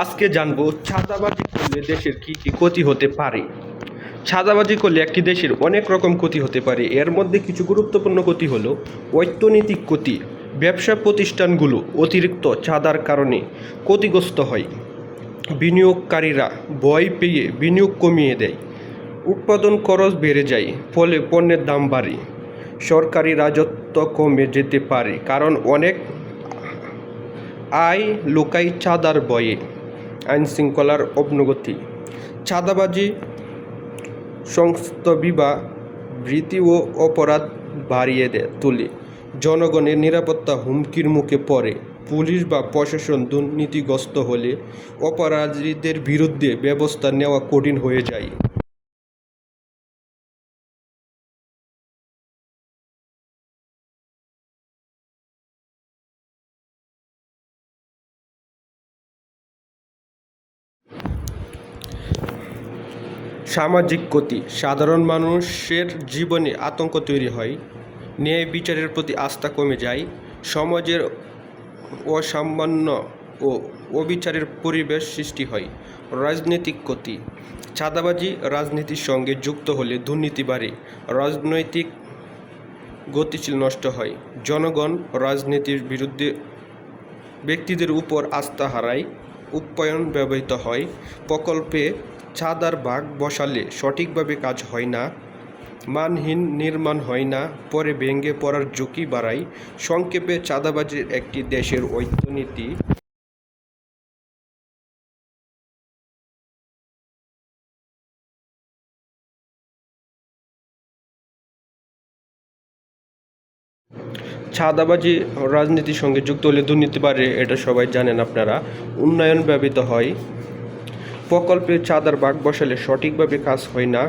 আজকে জানব চাঁদাবাজি করলে দেশের কি কি ক্ষতি হতে পারে। চাঁদাবাজি করলে একটি দেশের অনেক রকম ক্ষতি হতে পারে। এর মধ্যে কিছু গুরুত্বপূর্ণ ক্ষতি হলো অর্থনৈতিক ক্ষতি। ব্যবসা প্রতিষ্ঠানগুলো অতিরিক্ত চাঁদার কারণে ক্ষতিগ্রস্ত হয়। বিনিয়োগকারীরা ভয় পেয়ে বিনিয়োগ কমিয়ে দেয়। উৎপাদন খরচ বেড়ে যায়, ফলে পণ্যের দাম বাড়ে। সরকারি রাজত্ব কমে যেতে পারে, কারণ অনেক আয় লোকাই চাঁদার বয়ে আইন শৃঙ্খলার অবনগতি চাঁদাবাজি সংস্থ বিবাহ বৃত্তি ও অপরাধ বাড়িয়ে দেয় তোলে। জনগণের নিরাপত্তা হুমকির মুখে পড়ে। পুলিশ বা প্রশাসন দুর্নীতিগ্রস্ত হলে অপরাধীদের বিরুদ্ধে ব্যবস্থা নেওয়া কঠিন হয়ে যায়। সামাজিক ক্ষতি সাধারণ মানুষের জীবনে আতঙ্ক তৈরি হয়, ন্যায় বিচারের প্রতি আস্থা কমে যায়, সমাজের অসামান্য ও অবিচারের পরিবেশ সৃষ্টি হয়। রাজনৈতিক ক্ষতি চাঁদাবাজি রাজনীতির সঙ্গে যুক্ত হলে দুর্নীতি বাড়ে, রাজনৈতিক গতিশীল নষ্ট হয়। জনগণ রাজনীতির বিরুদ্ধে ব্যক্তিদের উপর আস্থা হারায়। উপায়ন ব্যবহৃত হয়। প্রকল্পে ছাদ চাঁদার ভাগ বসালে সঠিকভাবে কাজ হয় না, মানহীন নির্মাণ হয় না, পরে ভেঙে পড়ার ঝুঁকি বাড়ায়। সংক্ষেপে, চাঁদাবাজির একটি দেশের অর্থনীতি। চাঁদাবাজি রাজনীতির সঙ্গে যুক্ত হলে দুর্নীতি বাড়ে, এটা সবাই জানেন আপনারা। উন্নয়ন ব্যবহৃত হয়। প্রকল্পে চাঁদার বাঘ বসালে সঠিকভাবে কাজ হয় না।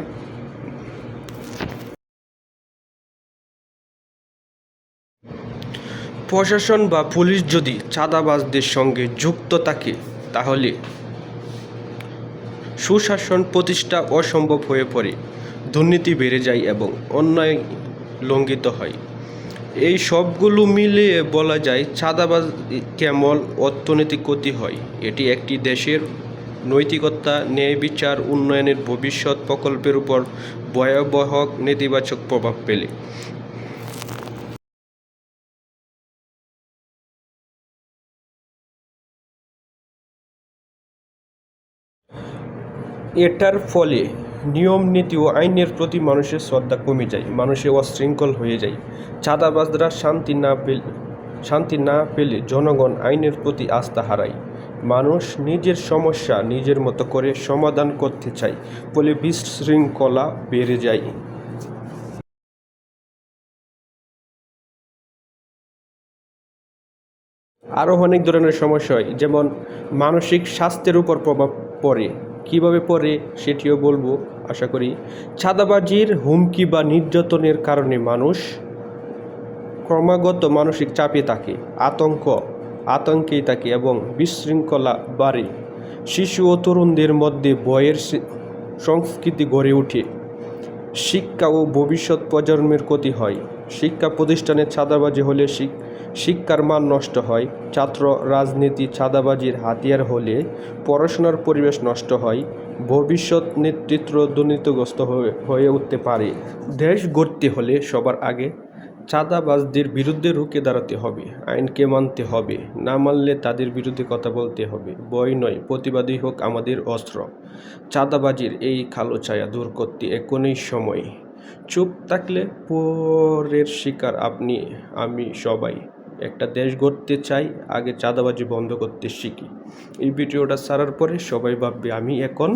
প্রশাসন বা পুলিশ যদি চাঁদাবাজদের সঙ্গে যুক্ত থাকে, তাহলে সুশাসন প্রতিষ্ঠা অসম্ভব হয়ে পড়ে, দুর্নীতি বেড়ে যায় এবং অন্যায় লঙ্ঘিত হয়। এই সবগুলো মিলিয়ে বলা যায় চাঁদাবাজ কেমন অর্থনৈতিক ক্ষতি হয়। এটি একটি দেশের নৈতিকতা, ন্যায় বিচার, উন্নয়নের ভবিষ্যৎ প্রকল্পের উপর ভয়াবহ নেতিবাচক প্রভাব ফেলে। এটার ফলে নিয়ম, নীতি ও আইনের প্রতি মানুষের শ্রদ্ধা কমে যায় মানুষে অশৃঙ্খল হয়ে যায়। চাঁদাবাজরা শান্তি না পেলে, শান্তি না পেলে জনগণ আইনের প্রতি আস্থা হারায়। মানুষ নিজের সমস্যা নিজের মতো করে সমাধান করতে চায়, ফলে বিশৃঙ্খলা বেড়ে যায়। আরও অনেক ধরনের সমস্যা হয়, যেমন মানসিক স্বাস্থ্যের উপর প্রভাব পড়ে। কীভাবে পড়ে সেটিও বলব। আশা করি। ছাদাবাজির হুমকি বা নির্যাতনের কারণে মানুষ ক্রমাগত মানসিক চাপে থাকে, আতঙ্ক, আতঙ্কেই থাকে এবং বিশৃঙ্খলা বাড়ে। শিশু ও তরুণদের মধ্যে বয়ের সংস্কৃতি গড়ে ওঠে। শিক্ষা ও ভবিষ্যৎ প্রজন্মের ক্ষতি হয়। শিক্ষা প্রতিষ্ঠানে ছাদাবাজি হলে শিক- শিক্ষার মান নষ্ট হয়, ছাত্র রাজনীতি চাঁদাবাজির হাতিয়ার হলে পড়াশোনার পরিবেশ নষ্ট হয়, ভবিষ্যৎ নেতৃত্ব দুর্নীতিগ্রস্ত হয়ে উঠতে পারে। দেশ গড়তে হলে সবার আগে চাঁদাবাজদের বিরুদ্ধে রুখে দাঁড়াতে হবে, আইনকে মানতে হবে, না মানলে তাদের বিরুদ্ধে কথা বলতে হবে। ভয় নয়, প্রতিবাদী হোক আমাদের অস্ত্র। চাঁদাবাজির এই কালো ছায়া দূর করতে এখনই সময়। চুপ থাকলে পরের শিকার আপনি, আমি সবাই। একটা দেশ গড়তে চাই, আগে চাঁদাবাজি বন্ধ করতে শিখি। এই ভিডিওটা সারার পরে সবাই ভাববে, আমি এখন